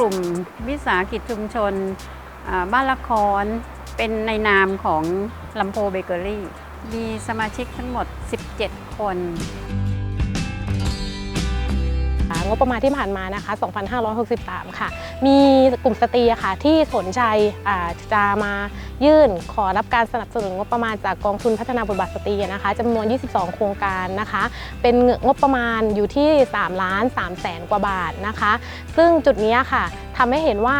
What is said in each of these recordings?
ลุ่มวิสาหกิจชุมชนบ้านละคร เป็นในนามของลำโพเบเกอรี่ มีสมาชิกทั้งหมด 17 คน งบประมาณที่ผ่านมานะคะ 2,563 ค่ะ มีกลุ่มสตรีอะค่ะที่สนใจจะมายื่นขอรับการสนับสนุนงบประมาณจากกองทุนพัฒนาบทบาทสตรีนะคะจำนวน 22 โครงการนะคะ เป็นงบประมาณอยู่ที่3ล้าน3แสนกว่าบาทนะคะ ซึ่งจุดนี้ค่ะทำให้เห็นว่า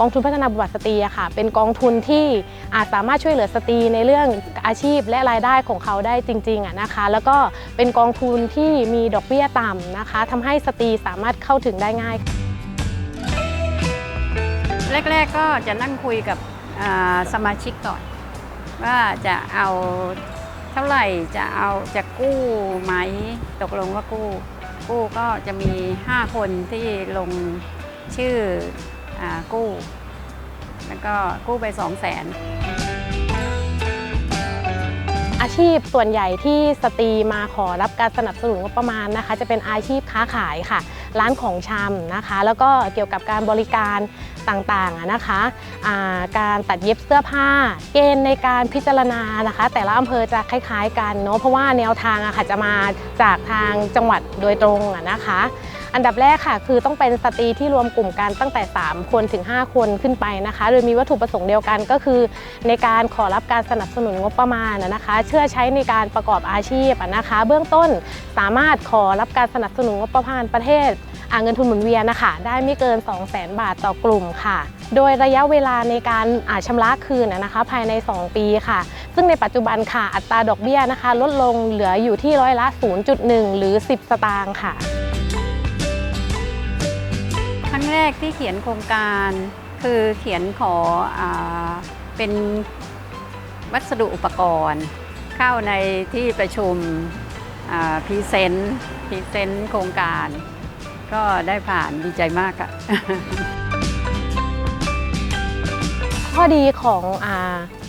กองทุนพัฒนาบทบาทสตรีค่ะเป็นกองทุนที่อาจสามารถช่วยเหลือสตรีในเรื่องอาชีพและรายได้ของเขาได้จริงๆอะนะคะ แล้วก็เป็นกองทุนที่มีดอกเบี้ยต่ำนะคะทำให้สตรีสามารถเข้าถึงได้ง่าย แรกๆก็จะนั่งคุยกับสมาชิกก่อน ว่าจะเอาเท่าไหร่จะเอาจะกู้ไหมตกลงว่ากู้ กู้ก็จะมี 5 คนที่ลงชื่อ กู้ แล้วก็กู้ไป 2 0 0 0 0 0อาชีพส่วนใหญ่ที่สตรีมาขอรับการสนับสนุนงบประมาณนะคะ จะเป็นอาชีพค้าขายค่ะ ร้านของชำนะคะ แล้วก็เกี่ยวกับการบริการต่างๆนะคะอ่าการตัดเย็บเสื้อผ้า เกณฑ์ในการพิจารณานะคะ แต่ละอำเภอจะคล้าย ๆ กันเนาะเพราะว่าแนวทางอะค่ะจะมาจากทางจังหวัดโดยตรงอะนะคะ อันดับแรกค่ะ คือต้องเป็นสตรีที่รวมกลุ่มกันตั้งแต่ 3 คนถึง 5 คนขึ้นไปนะคะ โดยมีวัตถุประสงค์เดียวกันก็คือ ในการขอรับการสนับสนุนงบประมาณนะคะ เชื่อใช้ในการประกอบอาชีพนะคะ เบื้องต้นสามารถขอรับการสนับสนุนงบประมาณประเทศเงินทุนหมุนเวียนนะคะได้ไม่เกิน 2 0 0 0 0 0บาทต่อกลุ่มค่ะ โดยระยะเวลาในการอาชำระคืนนะคะ ภายใน 2 ปีค่ะ ซึ่งในปัจจุบันค่ะอัตราดอกเบี้ยนะคะ ลดลงเหลืออยู่ที่ร้อยละ 0.1 หรือ 10 สตางค์ค่ะ รั้งแรกที่เขียนโครงการคือเขียนขออเป็นวัสดุอุปกรณ์ เข้าในที่ประชุมพรีเซนต์พรีเซนต์โครงการ ก็ได้ผ่านดีใจมากอะข้อดีของอ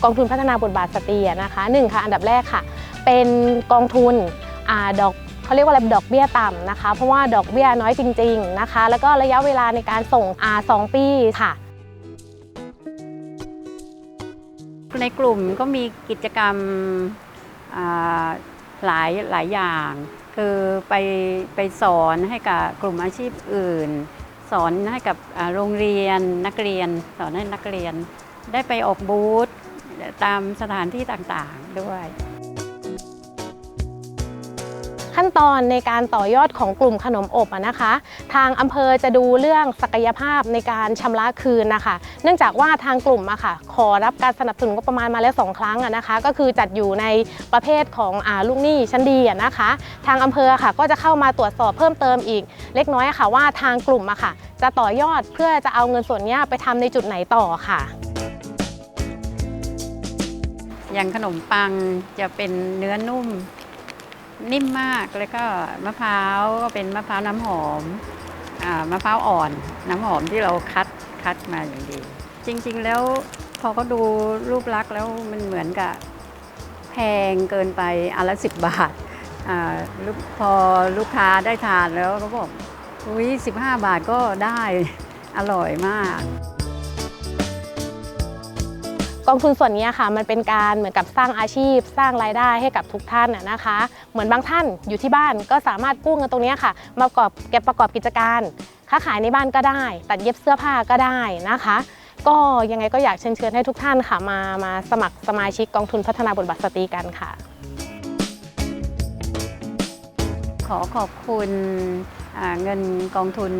กองทุนพัฒนาบทบาทสตรีนะคะหนึ่งค่ะอันดับแรกค่ะ เป็นกองทุนอาดอก เขาเรียกว่าอะไรดอกเบี้ยต่ำนะคะ เพราะว่าดอกเบี้ยน้อยจริง ๆนะคะ แล้วก็ระยะเวลาในการส่งอาสองปีค่ะ ในกลุ่มก็มีกิจกรรมหลายหลายอย่าง คือไปไปสอนให้กับกลุ่มอาชีพอื่น สอนให้กับโรงเรียนนักเรียน สอนให้นักเรียน ได้ไปออกบูธตามสถานที่ต่างๆด้วย ขั้นตอนในการต่อยอดของกลุ่มขนมอบนะคะ ทางอำเภอจะดูเรื่องศักยภาพในการชำระคืนนะคะ เนื่องจากว่าทางกลุ่มอะค่ะ ขอรับการสนับสนุนงบประมาณมาแล้วสองครั้งอะนะคะ ก็คือจัดอยู่ในประเภทของอลูกหนี้ชั้นดีอะนะคะ ทางอำเภอค่ะก็จะเข้ามาตรวจสอบเพิ่มเติมอีก เล็กน้อยะค่ะว่าทางกลุ่มอะค่ะ จะต่อยอดเพื่อจะเอาเงินส่วนนี้ไปทำในจุดไหนต่อค่ะอย่างขนมปังจะเป็นเนื้อนุ่ม นิ่มมากแล้วก็มะพร้าวก็เป็นมะพร้าวน้ำหอมอามะพร้าวอ่อน น้ำหอมที่เราคัดคัดมาอย่างดี จริง ๆ แล้วพอก็ดูรูปลักษณ์แล้วมันเหมือนกับแพงเกินไปอันละสิบบาทอพอลูกค้าได้ทานแล้วก็บอกอุ้ยสิบห้าบาทก็ได้อร่อยมาก กองทุนส่วนนี้ค่ะมันเป็นการเหมือนกับสร้างอาชีพ สร้างรายได้ให้กับทุกท่านน่ะนะคะ เหมือนบางท่านอยู่ที่บ้านก็สามารถกู้เงินตรงนี้ค่ะ มาประกอบเก็บประกอบกิจการ ค้าขายในบ้านก็ได้ ตัดเย็บเสื้อผ้าก็ได้นะคะ ก็ยังไงก็อยากเชิญเชิญให้ทุกท่านค่ะมามาสมัครสมาชิกกองทุนพัฒนาบทบาทสตรีกันค่ะ ขอขอบคุณเงินกองทุน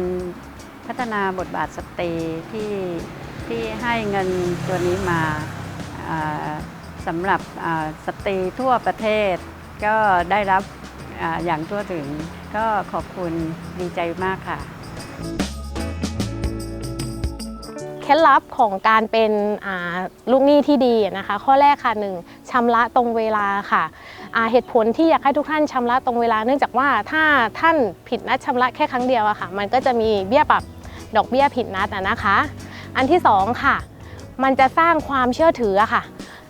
พัฒนาบทบาทสตรีที่ที่ให้เงินตัวนี้มา สำหรับสตรีทั่วประเทศ ก็ได้รับออย่างทั่วถึงก็ขอบคุณดีใจมากค่ะ เคล็ดลับของการเป็นลูกหนี้ที่ดีนะคะ ข้อแรกค่ะหนึ่งชำระตรงเวลาค่ะเหตุผลที่อยากให้ทุกท่านชำระตรงเวลา เนื่องจากว่าถ้าท่านผิดนัดชำระแค่ครั้งเดียวอะค่ะ มันก็จะมีเบี้ยปรับดอกเบี้ยผิดนัดนะคะ อันที่สองค่ะ มันจะสร้างความเชื่อถืออะค่ะ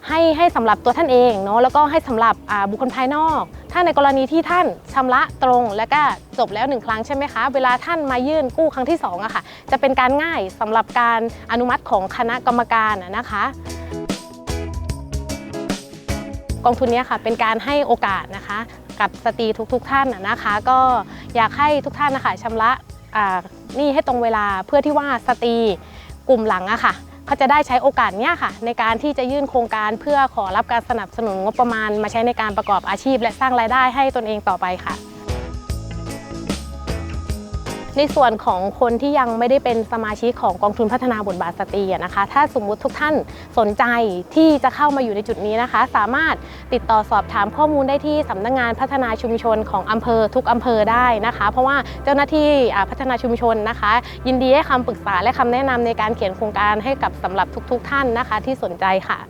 ให้ให้สำหรับตัวท่านเองเนาะแล้วก็ให้สำหรับบุคคลภายนอก ถ้าในกรณีที่ท่านชำระตรงแล้วก็จบแล้วหนึ่งครั้งใช่ไหมคะ เวลาท่านมายื่นกู้ครั้งที่สองอะค่ะ จะเป็นการง่ายสำหรับการอนุมัติของคณะกรรมการนะคะกองทุนนี้ค่ะเป็นการให้โอกาสนะคะกับสตรีทุกๆทท่านนะคะ ก็อยากให้ทุกท่านนะคะชำระหนี้ให้ตรงเวลาเพื่อที่ว่าสตรีกลุ่มหลังอะค่ะ เขาจะได้ใช้โอกาสเนี้ยค่ะ ในการที่จะยื่นโครงการเพื่อขอรับการสนับสนุนงบประมาณ มาใช้ในการประกอบอาชีพ และสร้างรายได้ให้ตนเองต่อไปค่ะ ในส่วนของคนที่ยังไม่ได้เป็นสมาชิกของกองทุนพัฒนาบทบาทสตรีนะคะ ถ้าสมมุติทุกท่านสนใจที่จะเข้ามาอยู่ในจุดนี้นะคะ สามารถติดต่อสอบถามข้อมูลได้ที่สำนักงานพัฒนาชุมชนของอำเภอทุกอำเภอได้นะคะ เพราะว่าเจ้าหน้าที่พัฒนาชุมชนนะคะ ยินดีให้คำปรึกษาและคำแนะนำในการเขียนโครงการให้กับสำหรับทุก ๆ ท่านนะคะ ที่สนใจค่ะ